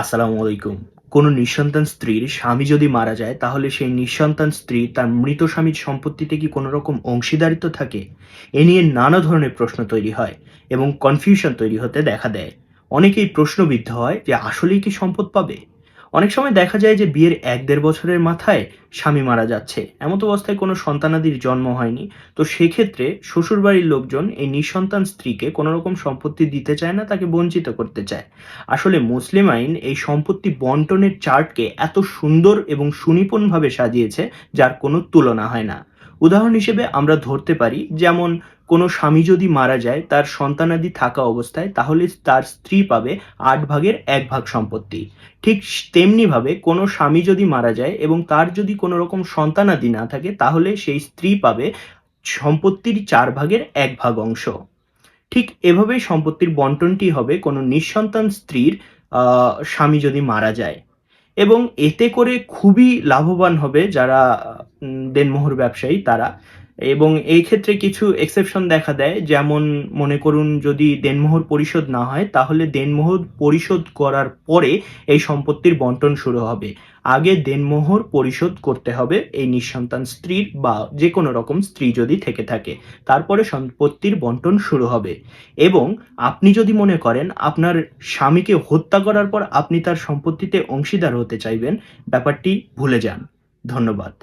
আসসালামু আলাইকুম। কোনো নিঃসন্তান স্ত্রীর স্বামী যদি মারা যায়, তাহলে সেই নিঃসন্তান স্ত্রী তার মৃত স্বামীর সম্পত্তিতে কি কোনো রকম অংশীদারিত্ব থাকে? এ নিয়ে নানা ধরনের প্রশ্ন তৈরি হয় এবং কনফিউশন তৈরি হতে দেখা দেয়। অনেকেই প্রশ্নবিদ্ধ হয় যে আসলেই কি সম্পদ পাবে? অনেক সময় দেখা যায় যে বিয়ের এক দেড় বছরের মাথায় স্বামী মারা যাচ্ছে। এমত অবস্থায় কোনো সন্তানাদির জন্ম হয়নি। তো সেক্ষেত্রে শ্বশুরবাড়ির লোকজন এই নিঃসন্তান স্ত্রীকে কোনো রকম সম্পত্তি দিতে চায় না, তাকে বঞ্চিত করতে চায়। আসলে মুসলিম আইন এই সম্পত্তি বন্টনের চার্টকে এত সুন্দর এবং সুনিপুণভাবে সাজিয়েছে, যার কোনো তুলনা হয় না। উদাহরণ হিসেবে আমরা ধরতে পারি, যেমন কোনো স্বামী যদি মারা যায়, তার সন্তানাদি থাকা অবস্থায়, তাহলে তার স্ত্রী পাবে আট ভাগের এক ভাগ সম্পত্তি। ঠিক তেমনিভাবে কোনো স্বামী যদি মারা যায় এবং তার যদি কোনো রকম সন্তানাদি না থাকে, তাহলে সেই স্ত্রী পাবে সম্পত্তির চার ভাগের এক ভাগ অংশ। ঠিক এভাবেই সম্পত্তির বন্টনটি হবে কোনো নিঃসন্তান স্ত্রীর স্বামী যদি মারা যায়। এবং এতে করে খুবই লাভবান হবে যারা দেনমোহর ব্যবসায়ী তারা। এবং এই ক্ষেত্রে কিছু এক্সেপশন দেখা দেয়। যেমন মনে করুন যদি দেনমোহর পরিশোধ না হয়, তাহলে দেনমোহর পরিশোধ করার পরে এই সম্পত্তির বন্টন শুরু হবে। আগে দেনমোহর পরিশোধ করতে হবে এই নিঃসন্তান স্ত্রীর বা যে কোনো রকম স্ত্রী যদি থেকে থাকে। তারপরে সম্পত্তির বন্টন শুরু হবে। এবং আপনি যদি মনে করেন আপনার স্বামীকে হত্যা করার পর আপনি তার সম্পত্তিতে অংশীদার হতে চাইবেন, ব্যাপারটি ভুলে যান। ধন্যবাদ।